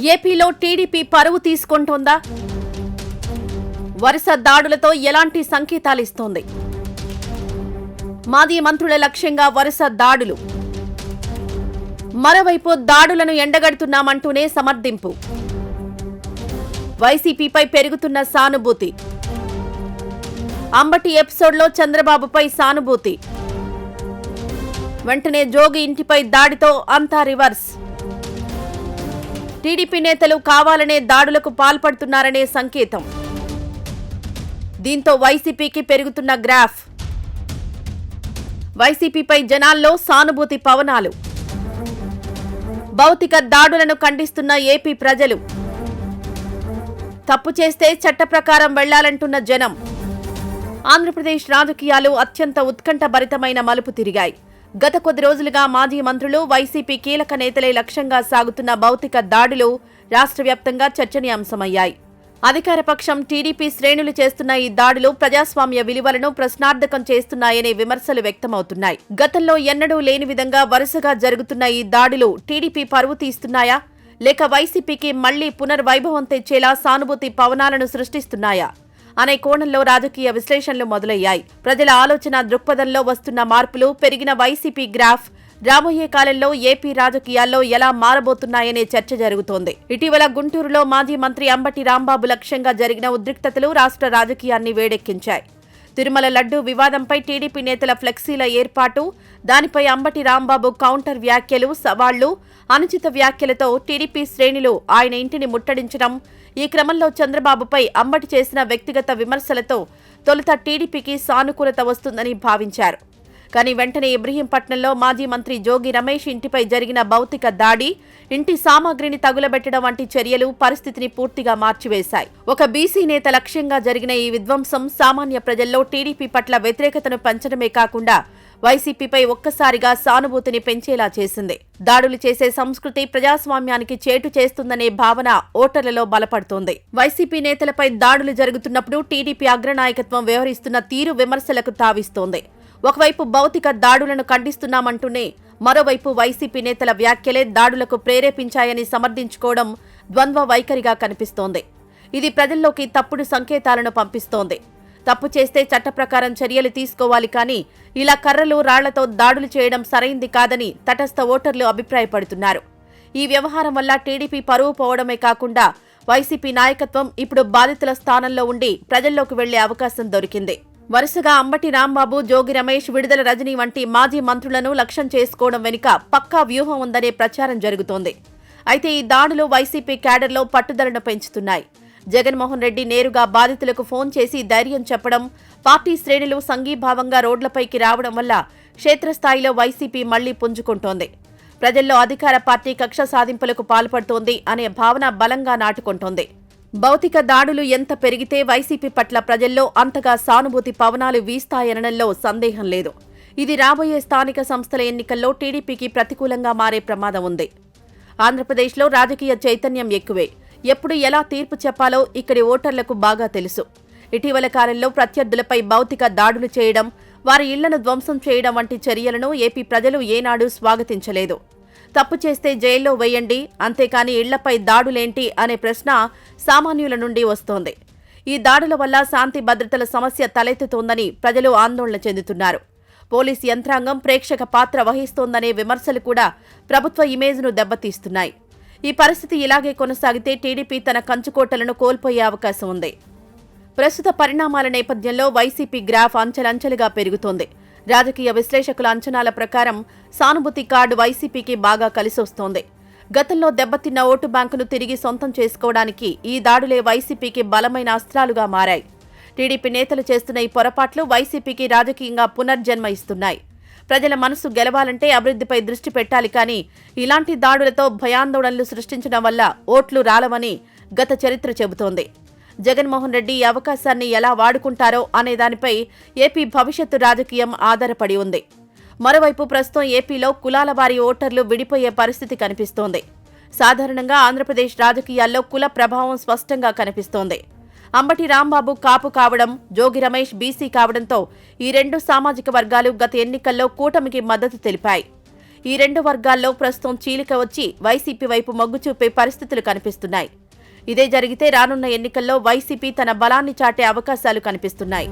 ఏపీలో టీడీపీ పరువు తీసుకుంటోందా? వరుస దాడులతో ఎలాంటి సంకేతాలు ఇస్తోంది? మాజీ మంత్రుల లక్ష్యంగా వరుస దాడులు. మరోవైపు దాడులను ఎండగడుతున్నామంటూనే సమర్థింపు. వైసీపీపై పెరుగుతున్న సానుభూతి. అంబటి ఎపిసోడ్లో చంద్రబాబుపై సానుభూతి. వెంటనే జోగి ఇంటిపై దాడితో అంతా రివర్స్. టీడీపీ నేతలు కావాలనే దాడులకు పాల్పడుతున్నారనే సంకేతం. దీంతో వైసీపీకి పెరుగుతున్న గ్రాఫ్. వైసీపీపై జనాల్లో సానుభూతి పవనాలు. భౌతిక దాడులను ఖండిస్తున్న ఏపీ ప్రజలు. తప్పు చేస్తే చట్ట ప్రకారం వెళ్ళాలంటున్న జనం. ఆంధ్రప్రదేశ్ రాజకీయాలు అత్యంత ఉత్కంఠభరితమైన మలుపు తిరిగాయి. గత కొద్ది రోజులుగా మాజీ మంత్రులు వైసీపీ కీలక నేతలే లక్ష్యంగా సాగుతున్న భౌతిక దాడులు రాష్ట్ర వ్యాప్తంగా చర్చనీయాంశమయ్యాయి అధికారపక్షం టీడీపీ శ్రేణులు చేస్తున్న ఈ దాడులు ప్రజాస్వామ్య విలువలను ప్రశ్నార్థకం చేస్తున్నాయనే విమర్శలు వ్యక్తమవుతున్నాయి. గతంలో ఎన్నడూ లేని విధంగా వరుసగా జరుగుతున్న ఈ దాడులు టీడీపీ పరువు తీస్తున్నాయా? లేక వైసీపీకి మళ్ళీ పునర్వైభవం తెచ్చేలా సానుభూతి పవనాలను సృష్టిస్తున్నాయా? అనే కోణంలో రాజకీయ విశ్లేషణలు మొదలయ్యాయి. ప్రజల ఆలోచన దృక్పథంలో వస్తున్న మార్పులు పెరిగిన వైసీపీ గ్రాఫ్ రాబోయే కాలంలో ఏపీ రాజకీయాల్లో ఎలా మారబోతున్నాయనే చర్చ జరుగుతోంది. ఇటీవల గుంటూరులో మాజీ మంత్రి అంబటి రాంబాబు లక్ష్యంగా జరిగిన ఉద్రిక్తతలు రాష్ట్ర రాజకీయాన్ని వేడెక్కించాయి. తిరుమల లడ్డు వివాదంపై టీడీపీ నేతల ఫ్లెక్సీల ఏర్పాటు దానిపై అంబటి రాంబాబు కౌంటర్ వ్యాఖ్యలు సవాళ్ళు అనుచిత వ్యాఖ్యలతో టీడీపీ శ్రేణులు ఆయన ఇంటిని ముట్టడించడం ఈ క్రమంలో చంద్రబాబుపై అంబటి చేసిన వ్యక్తిగత విమర్శలతో తొలుత టీడీపీకి సానుకూలత వస్తుందని భావించారు. కానీ వెంటనే ఇబ్రహీంపట్నంలో మాజీ మంత్రి జోగి రమేష్ ఇంటిపై జరిగిన భౌతిక దాడి ఇంటి సామాగ్రిని తగులబెట్టడం వంటి చర్యలు పరిస్థితిని పూర్తిగా మార్చివేశాయి. ఒక బీసీ నేత లక్ష్యంగా జరిగిన ఈ విధ్వంసం సామాన్య ప్రజల్లో టీడీపీ పట్ల వ్యతిరేకతను పెంచడమే కాకుండా వైసీపీపై ఒక్కసారిగా సానుభూతిని పెంచేలా చేసింది. దాడులు చేసే సంస్కృతి ప్రజాస్వామ్యానికి చేటు చేస్తుందనే భావన ఓటర్లలో బలపడుతోంది. వైసీపీ నేతలపై దాడులు జరుగుతున్నప్పుడు టీడీపీ అగ్రనాయకత్వం వ్యవహరిస్తున్న తీరు విమర్శలకు తావిస్తోంది. ఒకవైపు భౌతిక దాడులను ఖండిస్తున్నామంటూనే మరోవైపు వైసీపీ నేతల వ్యాఖ్యలే దాడులకు ప్రేరేపించాయని సమర్థించుకోవడం ద్వంద్వ వైఖరిగా కనిపిస్తోంది. ఇది ప్రజల్లోకి తప్పుడు సంకేతాలను పంపిస్తోంది. తప్పు చేస్తే చట్ట ప్రకారం చర్యలు తీసుకోవాలి కానీ ఇలా కర్రలు రాళ్ళతో దాడులు చేయడం సరైంది కాదని తటస్థ ఓటర్లు అభిప్రాయపడుతున్నారు. ఈ వ్యవహారం వల్ల టీడీపీ పరువు పోవడమే కాకుండా వైసీపీ నాయకత్వం ఇప్పుడు బాధితుల స్థానంలో ఉండి ప్రజల్లోకి వెళ్ళే అవకాశం దొరికింది. వరుసగా అంబటి రాంబాబు జోగి రమేష్ విడుదల రజనీ వంటి మాజీ మంత్రులను లక్ష్యం చేసుకోవడం వెనుక పక్కా వ్యూహం ఉందనే ప్రచారం జరుగుతోంది. అయితే ఈ దాడులు వైసీపీ క్యాడర్లో పట్టుదలను పెంచుతున్నాయి. జగన్మోహన్ రెడ్డి నేరుగా బాధితులకు ఫోన్ చేసి ధైర్యం చెప్పడం పార్టీ శ్రేణులు సంఘీభావంగా రోడ్లపైకి రావడం వల్ల క్షేత్రస్థాయిలో వైసీపీ మళ్ళీ పుంజుకుంటోంది. ప్రజల్లో అధికార పార్టీ కక్ష సాధింపులకు పాల్పడుతోంది అనే భావన బలంగా నాటుకుంటోంది. భౌతిక దాడులు ఎంత పెరిగితే వైసీపీ పట్ల ప్రజల్లో అంతగా సానుభూతి పవనాలు వీస్తాయనడంలో సందేహం లేదు. ఇది రాబోయే స్థానిక సంస్థల ఎన్నికల్లో టీడీపీకి ప్రతికూలంగా మారే ప్రమాదం ఉంది. ఆంధ్రప్రదేశ్లో రాజకీయ చైతన్యం ఎక్కువే. ఎప్పుడు ఎలా తీర్పు చెప్పాలో ఇక్కడి ఓటర్లకు బాగా తెలుసు. ఇటీవల కాలంలో ప్రత్యర్థులపై భౌతిక దాడులు చేయడం వారి ఇళ్ళను ధ్వంసం చేయడం వంటి చర్యలను ఏపీ ప్రజలు ఏనాడు స్వాగతించలేదు. తప్పు చేస్తే జైల్లో వేయండి అంతేకాని ఇళ్ళపై దాడులేంటి అనే ప్రశ్న సామాన్యుల నుండి వస్తోంది. ఈ దాడుల వల్ల శాంతి భద్రతల సమస్య తలెత్తుతోందని ప్రజలు ఆందోళన చెందుతున్నారు. పోలీస్ యంత్రాంగం ప్రేక్షక పాత్ర వహిస్తోందనే విమర్శలు కూడా ప్రభుత్వ ఇమేజ్ను దెబ్బతీస్తున్నాయి. ఈ పరిస్థితి ఇలాగే కొనసాగితే టీడీపీ తన కంచుకోటలను కోల్పోయే అవకాశం ఉంది. ప్రస్తుత పరిణామాల నేపథ్యంలో వైసీపీ గ్రాఫ్ అంచెలంచెలుగా పెరుగుతోంది. రాజకీయ విశ్లేషకుల అంచనాల ప్రకారం సానుభూతి కార్డు వైసీపీకి బాగా కలిసొస్తోంది. గతంలో దెబ్బతిన్న ఓటు బ్యాంకును తిరిగి సొంతం చేసుకోవడానికి ఈ దాడులే వైసీపీకి బలమైన అస్త్రాలుగా మారాయి. టీడీపీ నేతలు చేస్తున్న ఈ పొరపాట్లు వైసీపీకి రాజకీయంగా పునర్జన్మ ఇస్తున్నాయి. ప్రజల మనసు గెలవాలంటే అభివృద్ధిపై దృష్టి పెట్టాలి కానీ ఇలాంటి దాడులతో భయాందోళనలు సృష్టించడం వల్ల ఓట్లు రాలవని గత చరిత్ర చెబుతోంది. జగన్మోహన్ రెడ్డి ఈ అవకాశాన్ని ఎలా వాడుకుంటారో అనే దానిపై ఏపీ భవిష్యత్తు రాజకీయం ఆధారపడి ఉంది. మరోవైపు ప్రస్తుతం ఏపీలో కులాల వారి ఓటర్లు విడిపోయే పరిస్థితి కనిపిస్తోంది. సాధారణంగా ఆంధ్రప్రదేశ్ రాజకీయాల్లో కుల ప్రభావం స్పష్టంగా కనిపిస్తోంది. అంబటి రాంబాబు కాపు కావడం జోగి రమేష్ బీసీ కావడంతో ఈ రెండు సామాజిక వర్గాలు గత ఎన్నికల్లో కూటమికి మద్దతు తెలిపాయి. ఈ రెండు వర్గాల్లో ప్రస్తుతం చీలిక వచ్చి వైసీపీ వైపు మొగ్గు చూపే పరిస్థితులు కనిపిస్తున్నాయి. ఇదే జరిగితే రానున్న ఎన్నికల్లో వైసీపీ తన బలాన్ని చాటే అవకాశాలు కనిపిస్తున్నాయి.